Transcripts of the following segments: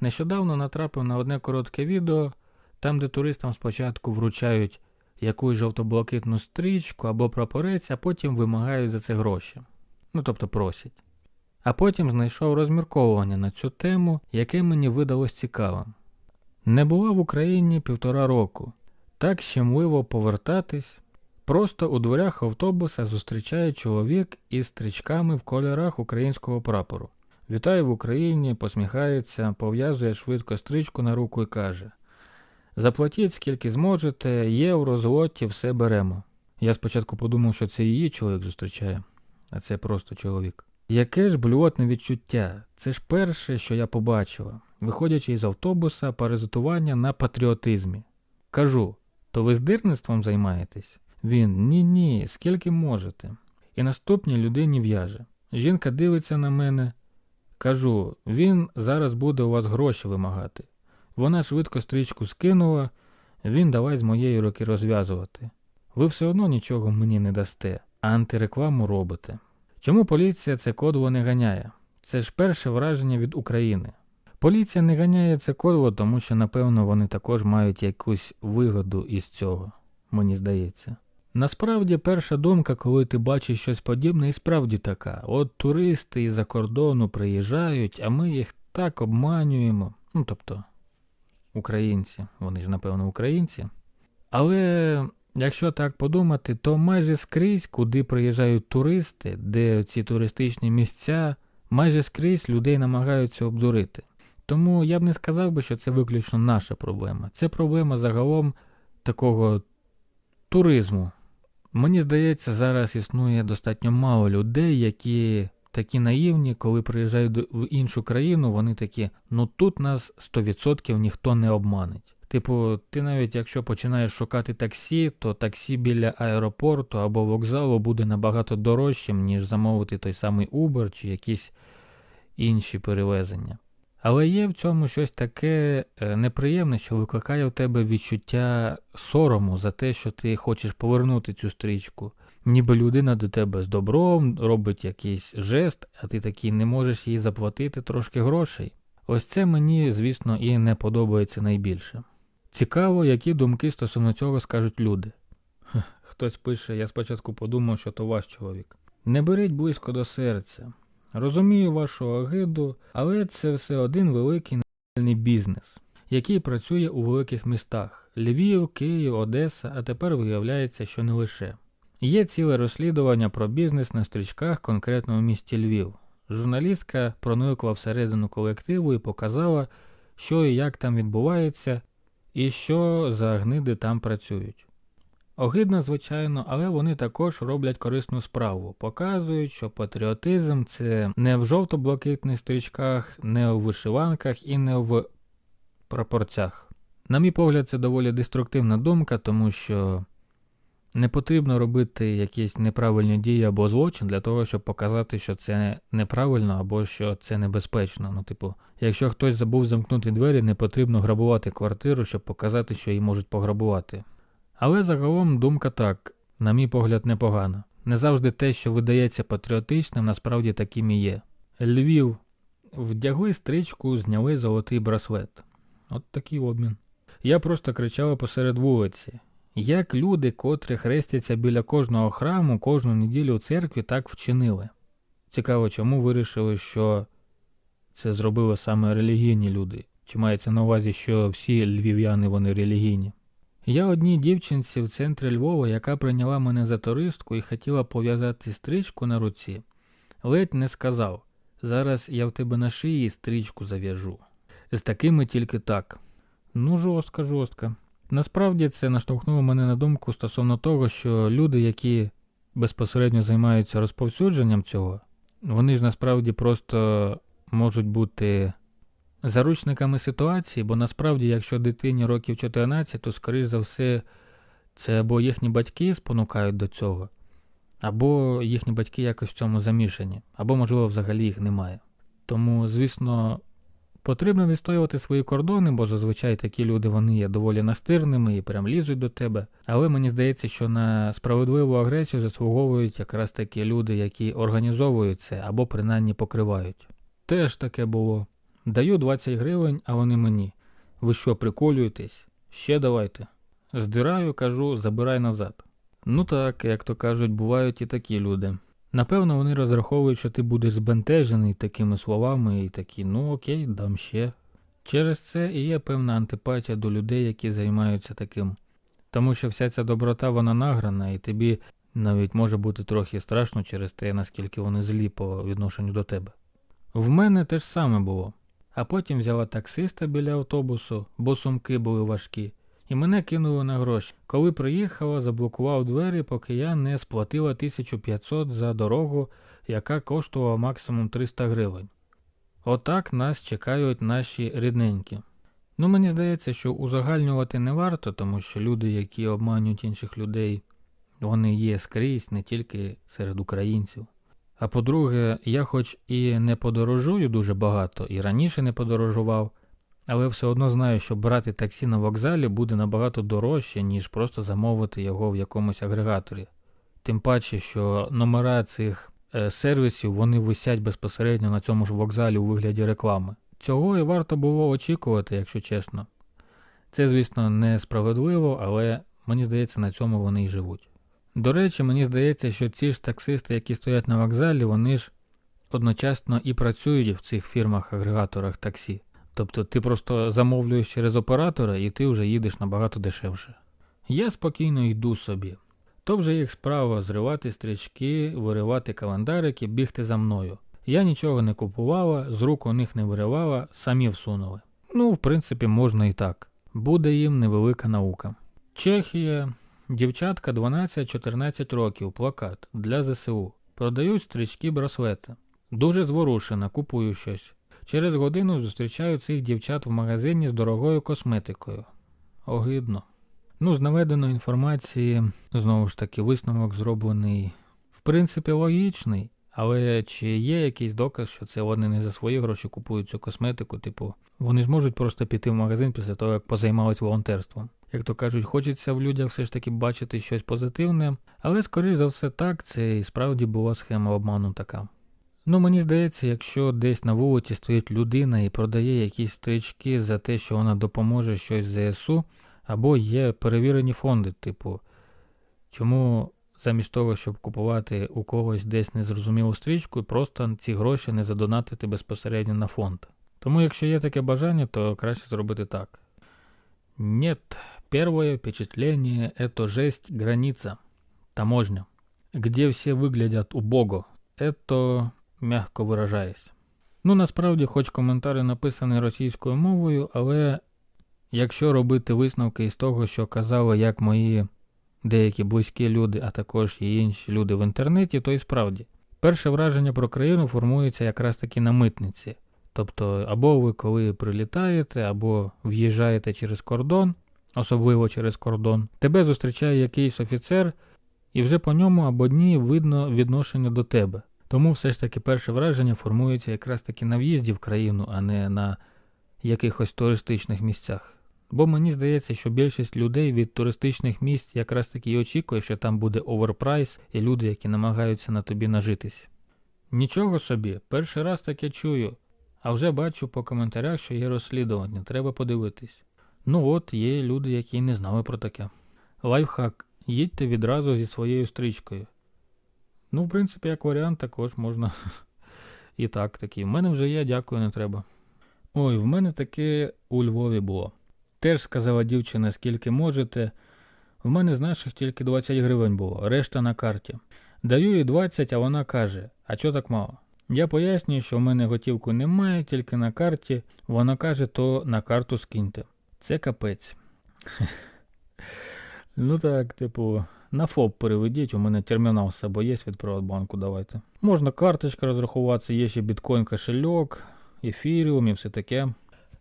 Нещодавно натрапив на одне коротке відео, там, де туристам спочатку вручають якусь жовто-блакитну стрічку або прапорець, а потім вимагають за це гроші. Ну тобто просять. А потім знайшов розмірковування на цю тему, яке мені видалось цікавим. Не була в Україні півтора року. Так щемливо повертатись. Просто у дверях автобуса зустрічає чоловік із стрічками в кольорах українського прапору. Вітаю в Україні, посміхається, пов'язує швидко стрічку на руку і каже: Заплатіть скільки зможете, євро, злоті, все беремо. Я спочатку подумав, що це її чоловік зустрічає, а це просто чоловік. Яке ж блювотне відчуття? Це ж перше, що я побачила, виходячи із автобуса, паразитування на патріотизмі. Кажу, то ви здирництвом займаєтесь? Він ні ні, скільки можете. І наступній людині в'яже. Жінка дивиться на мене. Кажу, він зараз буде у вас гроші вимагати. Вона швидко стрічку скинула, він давай з моєї руки розв'язувати. Ви все одно нічого мені не дасте, а антирекламу робите. Чому поліція це кодло не ганяє? Це ж перше враження від України. Поліція не ганяє це кодло, тому що, напевно, вони також мають якусь вигоду із цього, мені здається. Насправді, перша думка, коли ти бачиш щось подібне, і справді така. От туристи із-за кордону приїжджають, а ми їх так обманюємо. Ну, тобто, українці, вони ж, напевно, українці. Але якщо так подумати, то майже скрізь, куди приїжджають туристи, де ці туристичні місця, майже скрізь людей намагаються обдурити. Тому я б не сказав би, що це виключно наша проблема. Це проблема загалом такого туризму. Мені здається, зараз існує достатньо мало людей, які такі наївні, коли приїжджають в іншу країну, вони такі, ну тут нас 100% ніхто не обманить. Типу, ти навіть якщо починаєш шукати таксі, то таксі біля аеропорту або вокзалу буде набагато дорожчим, ніж замовити той самий Uber чи якісь інші перевезення. Але є в цьому щось таке е, неприємне, що викликає в тебе відчуття сорому за те, що ти хочеш повернути цю стрічку. Ніби людина до тебе з добром робить якийсь жест, а ти такий не можеш їй заплатити трошки грошей. Ось це мені, звісно, і не подобається найбільше. Цікаво, які думки стосовно цього скажуть люди. Хтось пише, я спочатку подумав, що то ваш чоловік. Не беріть близько до серця. Розумію вашу агиду, але це все один великий нелегальний бізнес, який працює у великих містах Львів, Київ, Одеса, а тепер виявляється, що не лише. Є ціле розслідування про бізнес на стрічках конкретно у місті Львів. Журналістка проникла всередину колективу і показала, що і як там відбувається, і що за гниди там працюють. Огидно, звичайно, але вони також роблять корисну справу, показують, що патріотизм це не в жовто-блакитних стрічках, не в вишиванках і не в прапорцях. На мій погляд, це доволі деструктивна думка, тому що не потрібно робити якісь неправильні дії або злочин для того, щоб показати, що це неправильно або що це небезпечно. Ну, типу, якщо хтось забув замкнути двері, не потрібно грабувати квартиру, щоб показати, що її можуть пограбувати. Але загалом думка так, на мій погляд, непогана. Не завжди те, що видається патріотичним, насправді таким і є. Львів. Вдягли стрічку, зняли золотий браслет. От такий обмін. Я просто кричала посеред вулиці. Як люди, котрі хрестяться біля кожного храму кожну неділю у церкві, так вчинили. Цікаво, чому вирішили, що це зробили саме релігійні люди. Чи мається на увазі, що всі львів'яни вони релігійні? Я одній дівчинці в центрі Львова, яка прийняла мене за туристку і хотіла пов'язати стрічку на руці, ледь не сказав: зараз я в тебе на шиї стрічку зав'яжу. З такими тільки так. Ну, жорстко, жорстко. Насправді це наштовхнуло мене на думку стосовно того, що люди, які безпосередньо займаються розповсюдженням цього, вони ж насправді просто можуть бути заручниками ситуації, бо насправді, якщо дитині років 14, то, скоріш за все, це або їхні батьки спонукають до цього, або їхні батьки якось в цьому замішані, або, можливо, взагалі їх немає. Тому, звісно, потрібно відстоювати свої кордони, бо зазвичай такі люди вони є доволі настирними і прям лізуть до тебе. Але мені здається, що на справедливу агресію заслуговують якраз такі люди, які організовують це або принаймні покривають. Теж таке було. Даю 20 гривень, а вони мені. Ви що, приколюєтесь? Ще давайте. Здираю, кажу, забирай назад. Ну так, як то кажуть, бувають і такі люди. Напевно, вони розраховують, що ти будеш збентежений такими словами і такі, ну окей, дам ще. Через це і є певна антипатія до людей, які займаються таким. Тому що вся ця доброта вона награна, і тобі навіть може бути трохи страшно через те, наскільки вони злі по відношенню до тебе. В мене те ж саме було. А потім взяла таксиста біля автобусу, бо сумки були важкі, і мене кинули на гроші. Коли приїхала, заблокував двері, поки я не сплатила 1500 за дорогу, яка коштувала максимум 300 гривень. Отак нас чекають наші рідненькі. Ну, мені здається, що узагальнювати не варто, тому що люди, які обманюють інших людей, вони є скрізь, не тільки серед українців. А по-друге, я хоч і не подорожую дуже багато, і раніше не подорожував, але все одно знаю, що брати таксі на вокзалі буде набагато дорожче, ніж просто замовити його в якомусь агрегаторі. Тим паче, що номера цих е, сервісів вони висять безпосередньо на цьому ж вокзалі у вигляді реклами. Цього і варто було очікувати, якщо чесно. Це, звісно, несправедливо, але мені здається, на цьому вони й живуть. До речі, мені здається, що ці ж таксисти, які стоять на вокзалі, вони ж одночасно і працюють в цих фірмах-агрегаторах таксі. Тобто ти просто замовлюєш через оператора і ти вже їдеш набагато дешевше. Я спокійно йду собі. То вже їх справа зривати стрічки, виривати календарики, бігти за мною. Я нічого не купувала, з рук у них не виривала, самі всунули. Ну, в принципі, можна і так. Буде їм невелика наука. Чехія, дівчатка 12-14 років, плакат для ЗСУ. Продають стрічки браслети. Дуже зворушена, купую щось. Через годину зустрічаю цих дівчат в магазині з дорогою косметикою. Огидно. Ну, з наведеної інформації, знову ж таки, висновок зроблений, в принципі, логічний. Але чи є якийсь доказ, що це вони не за свої гроші купують цю косметику? Типу, вони ж можуть просто піти в магазин після того, як позаймались волонтерством. Як то кажуть, хочеться в людях все ж таки бачити щось позитивне, але, скоріш за все, так, це і справді була схема обману така. Ну, мені здається, якщо десь на вулиці стоїть людина і продає якісь стрічки за те, що вона допоможе щось ЗСУ, або є перевірені фонди, типу, чому замість того, щоб купувати у когось десь незрозумілу стрічку, просто ці гроші не задонатити безпосередньо на фонд. Тому, якщо є таке бажання, то краще зробити так. Нет, первое впечатление – это жесть граница, таможня, где все выглядят убого. Это м'яко виражаюсь. Ну, насправді, хоч коментар і написаний російською мовою, але якщо робити висновки із того, що казали як мої деякі близькі люди, а також і інші люди в інтернеті, то і справді. Перше враження про країну формується якраз таки на митниці. Тобто, або ви коли прилітаєте, або в'їжджаєте через кордон, особливо через кордон, тебе зустрічає якийсь офіцер, і вже по ньому або дні видно відношення до тебе. Тому все ж таки перше враження формується якраз таки на в'їзді в країну, а не на якихось туристичних місцях. Бо мені здається, що більшість людей від туристичних місць якраз таки і очікує, що там буде оверпрайс і люди, які намагаються на тобі нажитись. Нічого собі, перший раз таке чую, а вже бачу по коментарях, що є розслідування, треба подивитись. Ну от, є люди, які не знали про таке. Лайфхак. Їдьте відразу зі своєю стрічкою. Ну, в принципі, як варіант, також можна і так такий. В мене вже є, дякую, не треба. Ой, в мене таке у Львові було. Теж сказала дівчина, скільки можете. В мене з наших тільки 20 гривень було, решта на карті. Даю їй 20, а вона каже: А чого так мало? Я пояснюю, що в мене готівку немає, тільки на карті. Вона каже, то на карту скиньте. Це капець. ну так, типу, на ФОП переведіть, у мене термінал з собою є від Приватбанку, давайте. Можна карточка розрахуватися, є ще біткоін кошельок, ефіріум і все таке.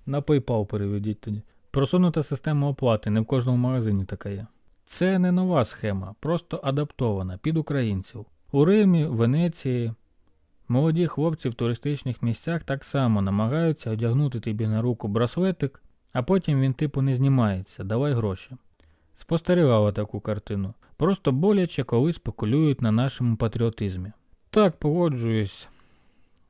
На PayPal переведіть тоді. Просунута система оплати, не в кожному магазині така є. Це не нова схема, просто адаптована під українців. У Римі, Венеції. Молоді хлопці в туристичних місцях так само намагаються одягнути тобі на руку браслетик, а потім він типу не знімається, давай гроші. Спостерігала таку картину. Просто боляче, коли спекулюють на нашому патріотизмі. Так, погоджуюсь.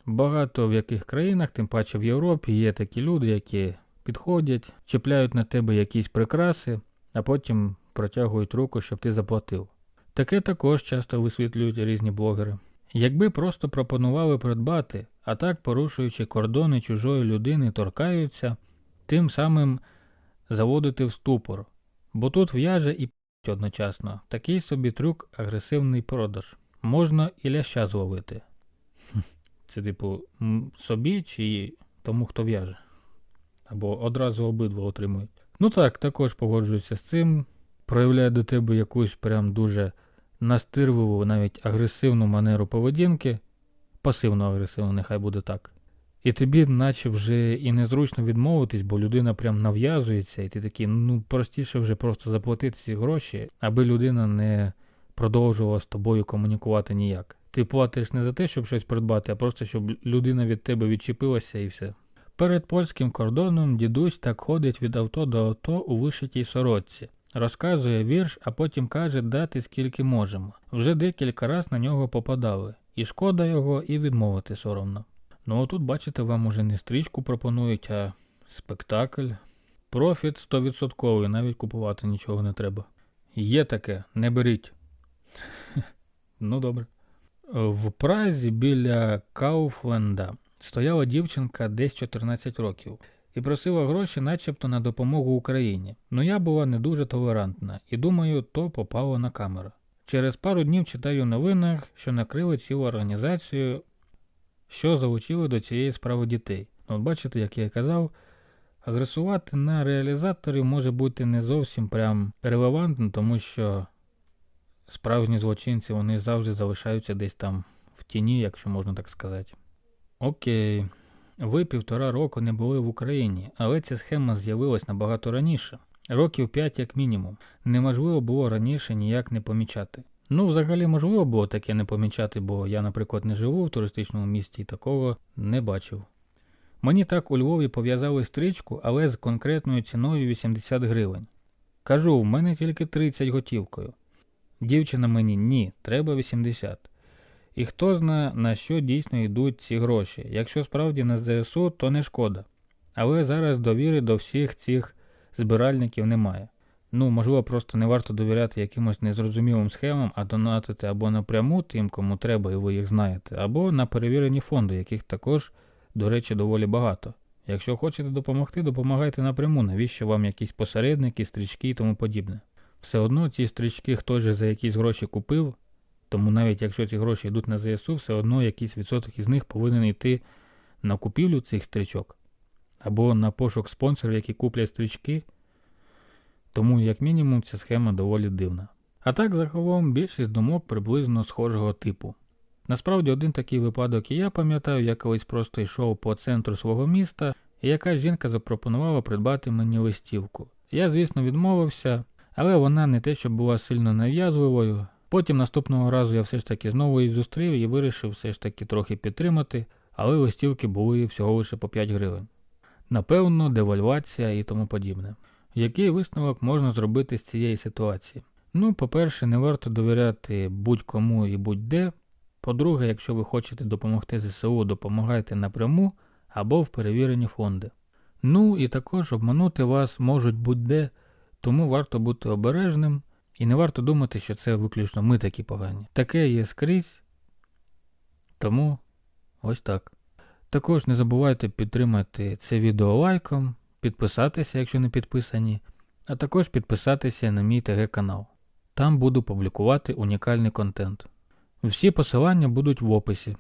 Багато в яких країнах, тим паче в Європі, є такі люди, які підходять, чіпляють на тебе якісь прикраси, а потім протягують руку, щоб ти заплатив. Таке також часто висвітлюють різні блогери. Якби просто пропонували придбати, а так, порушуючи кордони чужої людини, торкаються, тим самим заводити в ступор. Бо тут в'яже і п**ть одночасно. Такий собі трюк агресивний продаж. Можна і ляща зловити. Це типу собі чи тому, хто в'яже. Або одразу обидва отримують. Ну так, також погоджуюся з цим. Проявляє до тебе якусь прям дуже настирливу, навіть агресивну манеру поведінки, пасивно агресивну, нехай буде так. І тобі, наче вже і незручно відмовитись, бо людина прям нав'язується, і ти такий, ну простіше вже просто заплатити ці гроші, аби людина не продовжувала з тобою комунікувати ніяк. Ти платиш не за те, щоб щось придбати, а просто щоб людина від тебе відчепилася і все. Перед польським кордоном дідусь так ходить від авто до авто у вишитій сорочці. Розказує вірш, а потім каже дати скільки можемо. Вже декілька раз на нього попадали. І шкода його, і відмовити соромно. Ну отут, бачите, вам уже не стрічку пропонують, а спектакль. Профіт 100%, навіть купувати нічого не треба. Є таке, не беріть. ну добре. В Празі біля Кауфленда стояла дівчинка десь 14 років і просила гроші начебто на допомогу Україні. Ну я була не дуже толерантна і думаю, то попало на камеру. Через пару днів читаю в новинах, що накрили цілу організацію, що залучили до цієї справи дітей. Ну, От бачите, як я казав, агресувати на реалізаторів може бути не зовсім прям релевантно, тому що справжні злочинці вони завжди залишаються десь там в тіні, якщо можна так сказати. Окей. Ви півтора року не були в Україні, але ця схема з'явилась набагато раніше. Років 5 як мінімум. Неможливо було раніше ніяк не помічати. Ну, взагалі можливо було таке не помічати, бо я, наприклад, не живу в туристичному місті і такого не бачив. Мені так у Львові пов'язали стрічку, але з конкретною ціною 80 гривень. Кажу, в мене тільки 30 готівкою. Дівчина мені ні, треба 80. І хто зна, на що дійсно йдуть ці гроші. Якщо справді на ЗСУ, то не шкода. Але зараз довіри до всіх цих збиральників немає. Ну, можливо, просто не варто довіряти якимось незрозумілим схемам, а донатити або напряму тим, кому треба, і ви їх знаєте, або на перевірені фонди, яких також, до речі, доволі багато. Якщо хочете допомогти, допомагайте напряму, навіщо вам якісь посередники, стрічки і тому подібне. Все одно ці стрічки хтось же за якісь гроші купив, тому навіть якщо ці гроші йдуть на ЗСУ, все одно якийсь відсоток із них повинен йти на купівлю цих стрічок або на пошук спонсорів, які куплять стрічки. Тому, як мінімум, ця схема доволі дивна. А так, загалом, більшість думок приблизно схожого типу. Насправді, один такий випадок і я пам'ятаю, я колись просто йшов по центру свого міста, і якась жінка запропонувала придбати мені листівку. Я, звісно, відмовився, але вона не те, що була сильно нав'язливою. Потім наступного разу я все ж таки знову її зустрів і вирішив все ж таки трохи підтримати, але листівки були всього лише по 5 гривень. Напевно, девальвація і тому подібне. Який висновок можна зробити з цієї ситуації? Ну, по-перше, не варто довіряти будь-кому і будь-де. По-друге, якщо ви хочете допомогти ЗСУ, допомагайте напряму або в перевірені фонди. Ну і також обманути вас можуть будь-де, тому варто бути обережним і не варто думати, що це виключно ми такі погані. Таке є скрізь. Тому ось так. Також не забувайте підтримати це відео лайком, підписатися, якщо не підписані, а також підписатися на мій ТГ канал. Там буду публікувати унікальний контент. Всі посилання будуть в описі.